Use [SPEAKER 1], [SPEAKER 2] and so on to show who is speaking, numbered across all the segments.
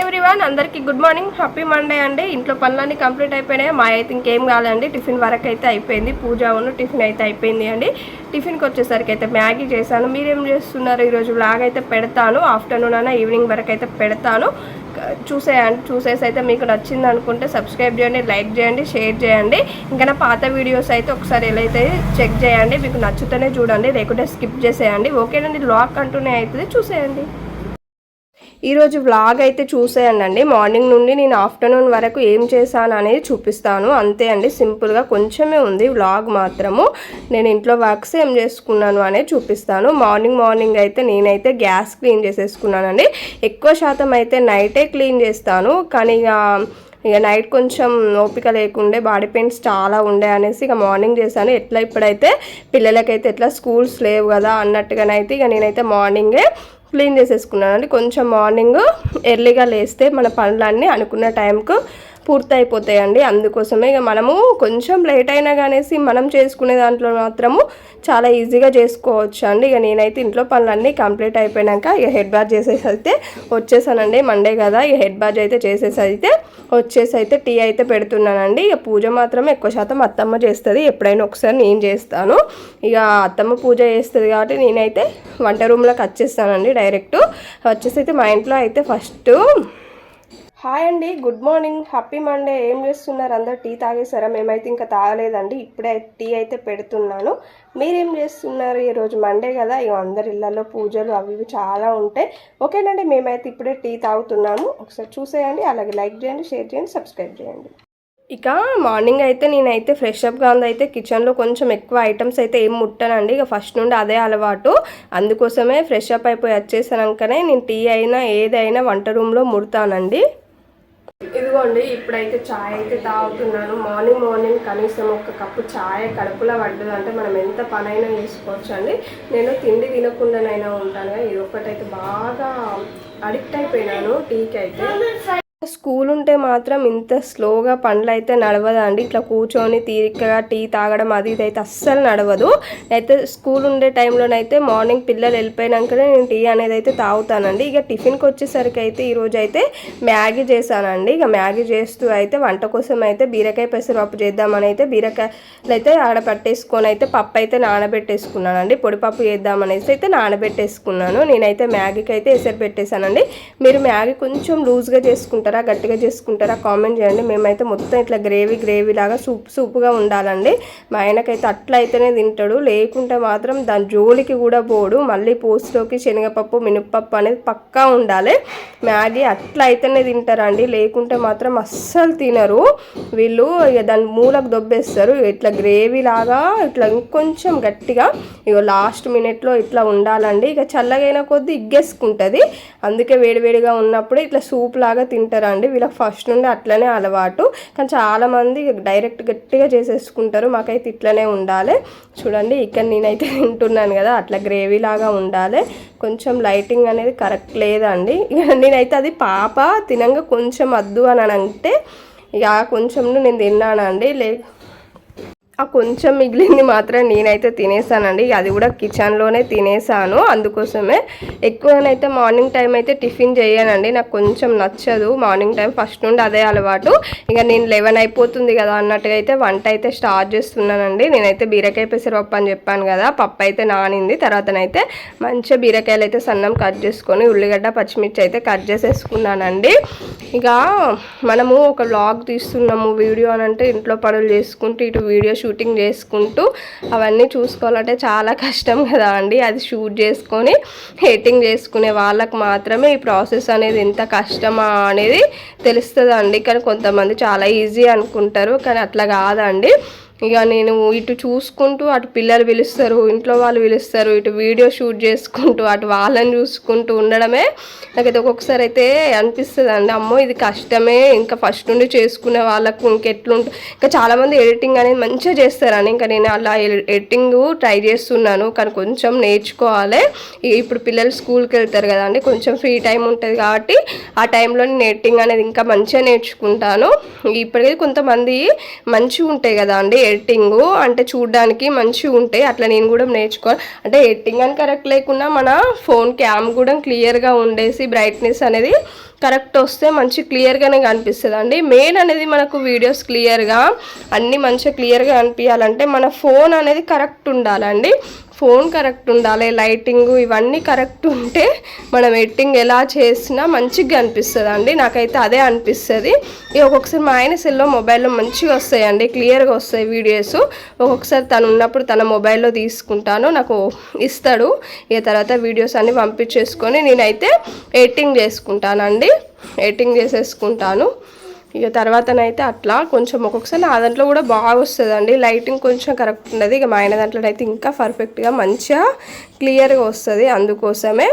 [SPEAKER 1] Everyone అందరికి good morning happy Monday అండి. ఇంట్లో పనులన్నీ కంప్లీట్ అయిపోయినాయి? మా అయితే ఇంకేం కాలేండి టిఫిన్ వరకు అయితే అయిపోయింది. పూజ ఉన్న టిఫిన్ అయితే అయిపోయింది అండి. టిఫిన్కి వచ్చేసరికి అయితే మ్యాగీ చేశాను. మీరేం చేస్తున్నారు? ఈరోజు బ్లాగ్ అయితే పెడతాను. ఆఫ్టర్నూన్ అయినా ఈవినింగ్ వరకు అయితే పెడతాను. చూసేయండి చూసేసి అయితే మీకు నచ్చింది అనుకుంటే సబ్స్క్రైబ్ చేయండి లైక్ చేయండి షేర్ చేయండి. ఇంకా నా పాత వీడియోస్ అయితే ఒకసారి ఎలా అయితే చెక్ చేయండి మీకు నచ్చుతూనే చూడండి లేకుంటే స్కిప్ చేసేయండి. ఓకేనండి లాక్ అంటూనే అవుతుంది చూసేయండి. ఈరోజు వ్లాగ్ అయితే చూసేయండి మార్నింగ్ నుండి నేను ఆఫ్టర్నూన్ వరకు ఏం చేశాను అనేది చూపిస్తాను. అంతే అండి సింపుల్గా కొంచెమే ఉంది వ్లాగ్ మాత్రము. నేను ఇంట్లో వర్క్స్ ఏం చేసుకున్నాను అనేది చూపిస్తాను. మార్నింగ్ మార్నింగ్ అయితే నేనైతే గ్యాస్ క్లీన్ చేసేసుకున్నానండి. ఎక్కువ శాతం అయితే నైటే క్లీన్ చేస్తాను. కానీ ఇక ఇక నైట్ కొంచెం ఓపిక లేకుండే బాడీ పెయిన్స్ చాలా ఉండే అనేసి ఇక మార్నింగ్ చేశాను. ఎట్లా ఇప్పుడైతే పిల్లలకైతే ఎట్లా స్కూల్స్ లేవు కదా అన్నట్టుగానైతే ఇక నేనైతే మార్నింగే క్లీన్ చేసేసుకున్నాను అండి కొంచెం మార్నింగ్ ఎర్లీగా లేస్తే మన పనులన్నీ అనుకున్న టైంకు పూర్తి అయిపోతాయండి అందుకోసమే ఇక మనము కొంచెం లేట్ అయినా కానేసి మనం చేసుకునే దాంట్లో మాత్రము చాలా ఈజీగా చేసుకోవచ్చు అండి ఇక నేనైతే ఇంట్లో పనులన్నీ కంప్లీట్ అయిపోయాక ఇక హెడ్ బాత్ చేసేసి అయితే వచ్చేసానండి. మండే కదా ఇక హెడ్ బాత్ అయితే చేసేసి అయితే వచ్చేసి అయితే టీ అయితే పెడుతున్నానండి. ఇక పూజ మాత్రం ఎక్కువ శాతం అత్తమ్మ చేస్తుంది. ఎప్పుడైనా ఒకసారి నేను చేస్తాను. ఇక అత్తమ్మ పూజ చేస్తుంది కాబట్టి నేనైతే వంట రూమ్లోకి వచ్చేస్తానండి. డైరెక్ట్ వచ్చేసి అయితే మా ఇంట్లో అయితే ఫస్ట్ హాయ్ అండి గుడ్ మార్నింగ్. Happy Monday. ఏం చేస్తున్నారు? అందరు టీ తాగేసారా మేమైతే ఇంకా తాగలేదండి. ఇప్పుడే టీ అయితే పెడుతున్నాను. మీరేం చేస్తున్నారు? ఈరోజు మండే కదా. ఇక అందరి ఇళ్ళలో పూజలు అవి ఇవి చాలా ఉంటాయి. ఓకేనండి మేమైతే ఇప్పుడే టీ తాగుతున్నాము. ఒకసారి చూసేయండి. అలాగే లైక్ చేయండి షేర్ చేయండి సబ్స్క్రైబ్ చేయండి. ఇక మార్నింగ్ అయితే నేనైతే ఫ్రెష్ అప్గా అయితే కిచెన్లో కొంచెం ఎక్కువ ఐటమ్స్ అయితే ఏం ముట్టానండి. ఇక ఫస్ట్ నుండి అదే అలవాటు. అందుకోసమే ఫ్రెష్ అప్ అయిపోయి వచ్చేసాకనే నేను టీ అయినా ఏదైనా వంట రూమ్లో ముడతానండి. ఇదిగోండి ఇప్పుడైతే చాయ్ అయితే తాగుతున్నాను. మార్నింగ్ మార్నింగ్ కనీసం ఒక కప్పు చాయ్ కడుపులో పడ్డదంటే మనం ఎంత పనైనా చేసుకోవచ్చు అండి నేను తిండి తినకుండానైనా ఉంటాను ఇది ఒక్కటైతే బాగా అడిక్ట్ అయిపోయినాను టీకి అయితే స్కూల్ ఉంటే మాత్రం ఇంత స్లోగా పనులు అయితే నడవదండి. ఇట్లా కూర్చొని తీరికగా టీ తాగడం అది ఇది అయితే అస్సలు నడవదు. అయితే స్కూల్ ఉండే టైంలోనైతే మార్నింగ్ పిల్లలు వెళ్ళిపోయినాకనే నేను టీ అనేది అయితే తాగుతానండి. ఇక టిఫిన్కి వచ్చేసరికి అయితే ఈరోజు అయితే మ్యాగీ చేశానండి. ఇక మ్యాగీ చేస్తూ అయితే వంట కోసం అయితే బీరకాయ పెసరపప్పు చేద్దామని అయితే బీరకాయలు అయితే ఆడ పట్టేసుకొని అయితే పప్పు అయితే నానబెట్టేసుకున్నానండి. పొడిపప్పు చేద్దామనేసి అయితే నానబెట్టేసుకున్నాను. నేనైతే మ్యాగీకి అయితే ఎసరు పెట్టేశానండి. మీరు మ్యాగీ కొంచెం లూజ్గా చేసుకుంటారు? చేసుకుంటారా? గట్టిగా చేసుకుంటారా? కామెంట్ చేయండి. మేమైతే మొత్తం ఇట్లా గ్రేవీ గ్రేవీ లాగా సూప్ సూప్గా ఉండాలండి. మా ఆయనకైతే అట్లా అయితేనే తింటాడు. లేకుంటే మాత్రం దాని జోలికి కూడా పోడు. మళ్ళీ పోస్ట్లోకి శనగపప్పు మినప్పప్పు అనేది పక్కా ఉండాలి. మ్యాగీ అట్లా అయితేనే తింటారండి. లేకుంటే మాత్రం అస్సలు తినరు. వీళ్ళు ఇక దాని మూలకు దొబ్బేస్తారు. ఇట్లా గ్రేవీ లాగా ఇట్లా ఇంకొంచెం గట్టిగా ఇక లాస్ట్ మినిట్లో ఇట్లా ఉండాలండి. ఇక చల్లగైన కొద్దీ ఇగ్గేసుకుంటుంది. అందుకే వేడివేడిగా ఉన్నప్పుడు ఇట్లా సూప్ లాగా తింటారు. అండి వీళ్ళకి ఫస్ట్ నుండి అట్లనే అలవాటు. కానీ చాలామంది డైరెక్ట్ గట్టిగా చేసేసుకుంటారు. మాకైతే ఇట్లనే ఉండాలి. చూడండి ఇక్కడ నేనైతే తింటున్నాను కదా అట్లా గ్రేవీ లాగా ఉండాలి. కొంచెం లైటింగ్ అనేది కరెక్ట్ లేదండి. ఇక నేనైతే అది పాప తినంగా కొంచెం వద్దు అని అంటే ఇక కొంచెం నేను తిన్నానండి. లే ఆ కొంచెం మిగిలింది మాత్రం నేనైతే తినేసానండి. అది కూడా కిచెన్లోనే తినేసాను. అందుకోసమే ఎక్కువనైతే మార్నింగ్ టైం అయితే టిఫిన్ చేయనండి. నాకు కొంచెం నచ్చదు. మార్నింగ్ టైం ఫస్ట్ నుండి అదే అలవాటు. ఇక నేను లెవెన్ అయిపోతుంది కదా అన్నట్టుగా అయితే వంట అయితే స్టార్ట్ చేస్తున్నానండి. నేనైతే బీరకాయ పెసరపప్పు అని చెప్పాను కదా పప్పు అయితే నానింది. తర్వాతనైతే మంచిగా బీరకాయలు అయితే సన్నం కట్ చేసుకొని ఉల్లిగడ్డ పచ్చిమిర్చి అయితే కట్ చేసేసుకున్నానండి. ఇక మనము ఒక బ్లాగ్ తీస్తున్నాము వీడియో అని అంటే ఇంట్లో పనులు చేసుకుంటూ ఇటు వీడియో షూట్ షూటింగ్ చేసుకుంటూ అవన్నీ చూసుకోవాలంటే చాలా కష్టం కదా అండి. అది షూట్ చేసుకొని ఎడిటింగ్ చేసుకునే వాళ్ళకు మాత్రమే ఈ ప్రాసెస్ అనేది ఎంత కష్టమా అనేది తెలుస్తుంది కానీ కొంతమంది చాలా ఈజీ అనుకుంటారు. కానీ అట్లా కాదండి. ఇక నేను ఇటు చూసుకుంటూ అటు పిల్లలు పిలుస్తారు ఇంట్లో వాళ్ళు పిలుస్తారు ఇటు వీడియో షూట్ చేసుకుంటూ అటు వాళ్ళని చూసుకుంటూ ఉండడమే నాకైతే ఒక్కొక్కసారి అయితే అనిపిస్తుంది అండి అమ్మో ఇది కష్టమే. ఇంకా ఫస్ట్ నుండి చేసుకునే వాళ్ళకు ఇంకెట్లుంటుంది ఇంకా చాలామంది ఎడిటింగ్ అనేది మంచిగా చేస్తారని ఇంకా నేను అలా ఎడిటింగ్ ట్రై చేస్తున్నాను. కానీ కొంచెం నేర్చుకోవాలి. ఇప్పుడు పిల్లలు స్కూల్కి వెళ్తారు కదండి కొంచెం ఫ్రీ టైం ఉంటుంది కాబట్టి ఆ టైంలో నేను ఎడిటింగ్ అనేది ఇంకా మంచిగా నేర్చుకుంటాను. ఇప్పటికీ కొంతమంది మంచిగా ఉంటాయి కదా అండి ఎడిటింగ్ అంటే చూడడానికి మంచిగా ఉంటాయి. అట్లా నేను కూడా నేర్చుకోవాలి. అంటే ఎడిటింగ్ అని కరెక్ట్ లేకుండా మన ఫోన్ క్యామ్ కూడా క్లియర్గా ఉండేసి బ్రైట్నెస్ అనేది కరెక్ట్ వస్తే మంచి క్లియర్గానే కనిపిస్తుంది అండి మెయిన్ అనేది మనకు వీడియోస్ క్లియర్గా అన్నీ మంచిగా క్లియర్గా కనిపించాలంటే మన ఫోన్ అనేది కరెక్ట్ ఉండాలండి. ఫోన్ కరెక్ట్ ఉండాలి లైటింగ్ ఇవన్నీ కరెక్ట్ ఉంటే మనం ఎడిటింగ్ ఎలా చేసినా మంచిగా అనిపిస్తుంది అండి నాకైతే అదే అనిపిస్తుంది. ఇక ఒక్కొక్కసారి మా ఆయన సెల్లో మొబైల్లో మంచిగా వస్తాయండి క్లియర్గా వస్తాయి వీడియోస్. ఒక్కొక్కసారి తను ఉన్నప్పుడు తన మొబైల్లో తీసుకుంటాను నాకు ఇస్తాడు. ఇక తర్వాత వీడియోస్ అన్నీ పంపించేసుకొని నేనైతే ఎడిటింగ్ చేసుకుంటానండి. ఎడిటింగ్ చేసేసుకుంటాను. ఇక తర్వాతనైతే అట్లా కొంచెం ఒక్కొక్కసారి నా దాంట్లో కూడా బాగా వస్తుందండి. లైటింగ్ కొంచెం కరెక్ట్ ఉండదు. ఇక మా ఆయన దాంట్లో అయితే ఇంకా పర్ఫెక్ట్గా మంచిగా క్లియర్గా వస్తుంది. అందుకోసమే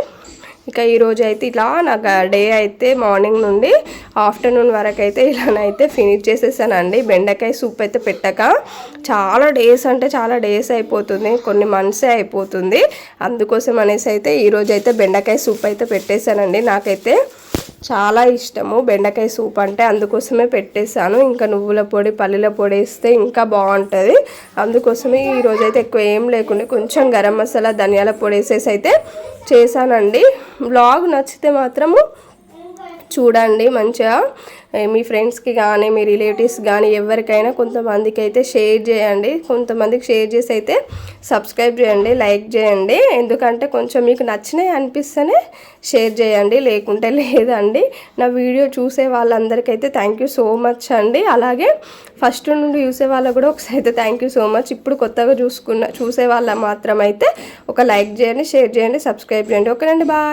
[SPEAKER 1] ఇక ఈరోజు అయితే ఇలా నాకు డే అయితే మార్నింగ్ నుండి ఆఫ్టర్నూన్ వరకు అయితే ఇలానైతే ఫినిష్ చేసేసానండి. బెండకాయ సూప్ అయితే పెట్టక చాలా డేస్ అంటే చాలా డేస్ అయిపోతుంది. కొన్ని మంత్సే అయిపోతుంది. అందుకోసం అనేసి అయితే ఈరోజు అయితే బెండకాయ సూప్ అయితే పెట్టేశానండి. నాకైతే చాలా ఇష్టము. బెండకాయ సూప్ అంటే అందుకోసమే పెట్టేశాను. ఇంకా నువ్వుల పొడి పల్లీల పొడి వేస్తే ఇంకా బాగుంటుంది. అందుకోసమే ఈరోజు అయితే ఎక్కువ ఏం లేకుండా. కొంచెం గరం మసాలా ధనియాల పొడి వేసేసి అయితే చేశానండి. బ్లాగ్ నచ్చితే మాత్రము చూడండి మంచిగా. మీ ఫ్రెండ్స్కి కానీ మీ రిలేటివ్స్ కానీ ఎవరికైనా కొంతమందికి అయితే షేర్ చేయండి. కొంతమందికి షేర్ చేసి అయితే సబ్స్క్రైబ్ చేయండి లైక్ చేయండి. ఎందుకంటే కొంచెం మీకు నచ్చినాయి అనిపిస్తేనే షేర్ చేయండి లేకుంటే లేదండి. నా వీడియో చూసే వాళ్ళందరికీ అయితే థ్యాంక్ యూ సో మచ్ అండి. అలాగే ఫస్ట్ నుండి చూసే వాళ్ళకు కూడా ఒకసారి అయితే థ్యాంక్ యూ సో మచ్. ఇప్పుడు కొత్తగా చూసుకున్న చూసే వాళ్ళ మాత్రం అయితే ఒక లైక్ చేయండి షేర్ చేయండి సబ్స్క్రైబ్ చేయండి. ఓకేనండి బాయ్.